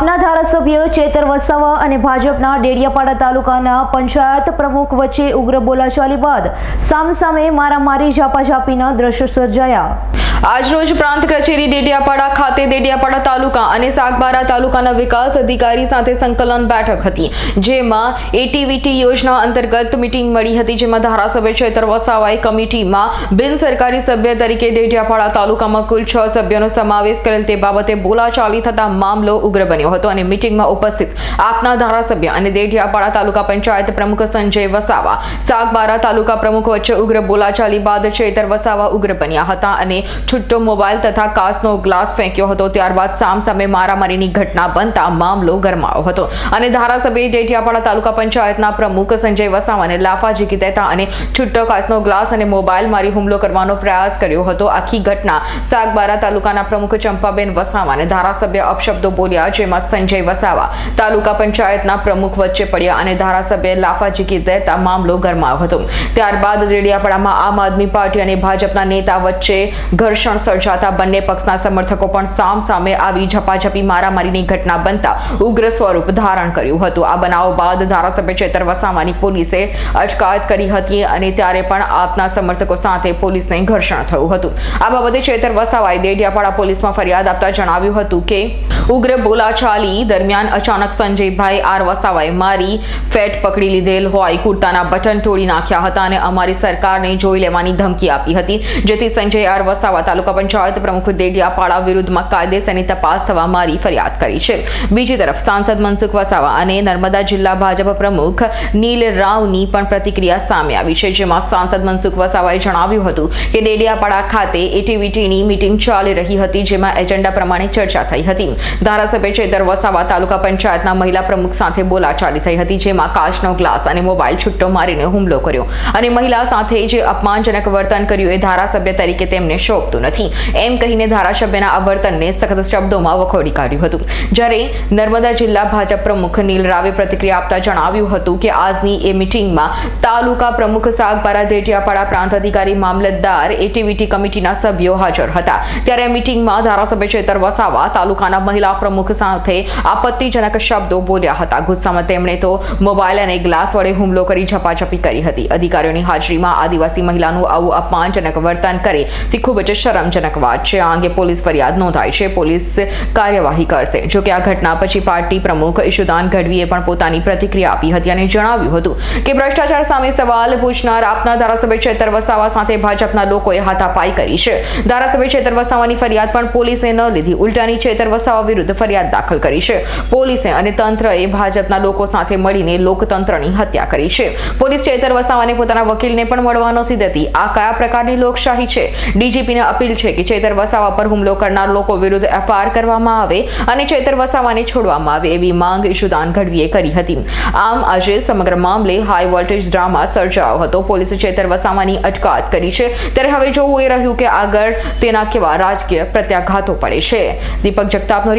આપના ધારાસભ્ય ચેતર વસાવા અને ભાજપના ડેડિયાપાડા તાલુકાના પંચાયત પ્રમુખ વચ્ચે ઉગ્ર બોલાચાલી બાદ સામસામે મારામારી ઝાપાઝાપીના દ્રશ્યો સર્જાયા. આજરોજ પ્રાંત કચેરી ડેડિયાપાડા ખાતે ડેડિયાપાડા તાલુકા અને સાગબારા તાલુકાના વિકાસ અધિકારી સાથે સંકલન બેઠક હતી, જેમાં એટીવીટી યોજના અંતર્ગત મિટિંગ મળી હતી, જેમાં ધારાસભ્ય ચેતર વસાવાએ કમિટીમાં બિન સરકારી સભ્ય તરીકે ડેડિયાપાડા તાલુકામાં કુલ છ સભ્યોનો સમાવેશ કરેલ તે બાબતે બોલાચાલી થતા મામલો ઉગ્ર બન્યો હતો અને મિટિંગમાં ઉપસ્થિત આપના ધારાસભ્ય અને દેઢિયાપાડા તાલુકા પંચાયત પ્રમુખ સંજય વસાવા, સાગબારા તાલુકા પ્રમુખ વચ્ચે ઉગ્ર બોલાચાલી બાદ ચેતર વસાવા ઉગ્ર બન્યા હતા અને છૂટો મોબાઈલ તથા કાચનો ગ્લાસ ફેંક્યો હતો. ત્યારબાદ સામસામે મારામારીની ઘટના બનતા મામલો ગરમાયો હતો. અને ધારાસભ્ય ડેઢિયાપાડા તાલુકા પંચાયતના પ્રમુખ સંજય વસાવાને લાફા ઝીકી દેતા અને છુટ્ટો કાચનો ગ્લાસ અને મોબાઈલ મારી હુમલો કરવાનો પ્રયાસ કર્યો હતો. આખી ઘટના સાગબારા તાલુકાના પ્રમુખ ચંપાબેન વસાવાને ધારાસભ્ય અપશબ્દો બોલ્યા, જેમાં સંજય વસાવા તાલુકા પંચાયતના પ્રમુખ વચ્ચે પડ્યા અને ધારાસભ્ય લાફા ઝીકી દેતા મામલો ગરમાયો હતો. ત્યારબાદ ડેડિયાપાડામાં આમ આદમી પાર્ટી અને ભાજપના નેતા વચ્ચે ઘર્ષણ સર્જાતા બંને પક્ષના સમર્થકો પણ સામ સામે આવી ઝપાઝપી મારામારીની ઘટના બનતા ઉગ્ર સ્વરૂપ ધારણ કર્યું હતું. આ બનાવ બાદ ધારાસભ્ય ચેતર વસાવાની પોલીસે અટકાયત કરી હતી અને ત્યારે પણ આપના સમર્થકો સાથે પોલીસને ઘર્ષણ થયું હતું. આ બાબતે ચેતર વસાવાએ દેડિયાપાડા પોલીસમાં ફરિયાદ આપતા જણાવ્યું હતું કે ઉગ્ર બોલાચાલી દરમિયાન અચાનક સંજયભાઈ આર વસાવાએ મારી ફેટ પકડી લીધેલ હોય, કુર્તાના બટન તોડી નાખ્યા હતા અને અમારી સરકારને જોઈ લેવાની ધમકી આપી હતી. જેથી સંજય આર વસાવા તાલુકા પંચાયત પ્રમુખ દેડિયાપાડા વિરુદ્ધમાં કાયદેસરની તપાસ થવા મારી ફરિયાદ કરી છે. બીજી તરફ સાંસદ મનસુખ વસાવા અને નર્મદા જિલ્લા ભાજપ પ્રમુખ નીલ રાવની પણ પ્રતિક્રિયા સામે આવી છે, જેમાં સાંસદ મનસુખ વસાવાએ જણાવ્યું હતું કે દેડિયાપાડા ખાતે એટીવીટીની મીટિંગ ચાલી રહી હતી, જેમાં એજન્ડા પ્રમાણે ચર્ચા થઈ હતી. ધારાસભ્ય ચેતર વસાવા તાલુકા પંચાયતના મહિલા પ્રમુખ સાથે બોલાચાલી થઈ હતી, જેમાં કાચનો ગ્લાસ અને મોબાઈલ છૂટ્ટો મારીને હુમલો કર્યો. અને મહિલા સાથે જે અપમાનજનક વર્તન કર્યું એ ધારાસભ્ય તરીકે તેમને શોભતું નથી. એમ કહીને ધારાસભ્યના આ વર્તનને સખત શબ્દોમાં વખોડી કાઢ્યું હતું. જ્યારે નર્મદા જિલ્લા ભાજપ પ્રમુખ નીલ રાવે પ્રતિક્રિયા આપતા જણાવ્યું હતું કે, આજની એ મિટિંગમાં તાલુકા પ્રમુખ સાગબારા દેટિયાપાડા પ્રાંત અધિકારી મામલતદાર એટીવીટી કમિટીના સભ્યો હાજર હતા. ત્યારે મિટિંગમાં ધારાસભ્ય ચેતર વસાવા તાલુકાના મહિલા પ્રમુખ સાથે આપત્તિજનક શબ્દો બોલ્યા હતા. ગુસ્સામાં તેમણે તો મોબાઈલ અને ગ્લાસ વડે હુમલો કરી ઝપાઝપી કરી હતી. અધિકારીઓની હાજરીમાં આદિવાસી મહિલાનું આવું અપમાનજનક વર્તન કરે તે ખૂબ જ શરમજનક વાત છે. આ અંગે પોલીસ ફરિયાદ નોંધાઈ છે. પોલીસ કાર્યવાહી કરશે. જોકે આ ઘટના પછી પાર્ટી પ્રમુખ ઈશુદાન ગઢવીએ પણ પોતાની પ્રતિક્રિયા આપી હતી અને જણાવ્યું હતું કે ભ્રષ્ટાચાર સામે સવાલ પૂછનાર આપના ધારાસભ્ય ચેતર વસાવા સાથે ભાજપના લોકોએ હાથાપાઈ કરી છે. ધારાસભ્ય ચેતર વસાવાની ફરિયાદ પણ પોલીસે ન લીધી. ઉલટાની ચેતર વસાવા વિરુદ્ધ ફરિયાદ દાખલ કરી છે. પોલીસે અને તંત્રએ ભાજપના લોકો સાથે મળીને લોકતંત્રની હત્યા કરી છે. પોલીસ ચેતર વસાવાને પોતાના વકીલને પણ મળવા નથી દેતી. આ કયા પ્રકારની લોકશાહી છે? ડીજીપીને અપીલ છે કે ચેતર વસાવા પર હુમલો કરનાર લોકો વિરુદ્ધ એફઆઈઆર કરવામાં આવે અને ચેતર વસાવાને છોડવામાં આવે એવી માંગ ઈશુદાન ગઢવીએ કરી હતી. આમ આજે સમગ્ર મામલે હાઈ વોલ્ટેજ ડ્રામા સર્જાયો હતો. પોલીસે ચેતર વસાવાની અટકાયત કરી છે. ત્યારે હવે જોવું એ રહ્યું કે આગળ તેના કેવા રાજકીય પ્રત્યાઘાતો પડે છે. દીપક જગતાપનો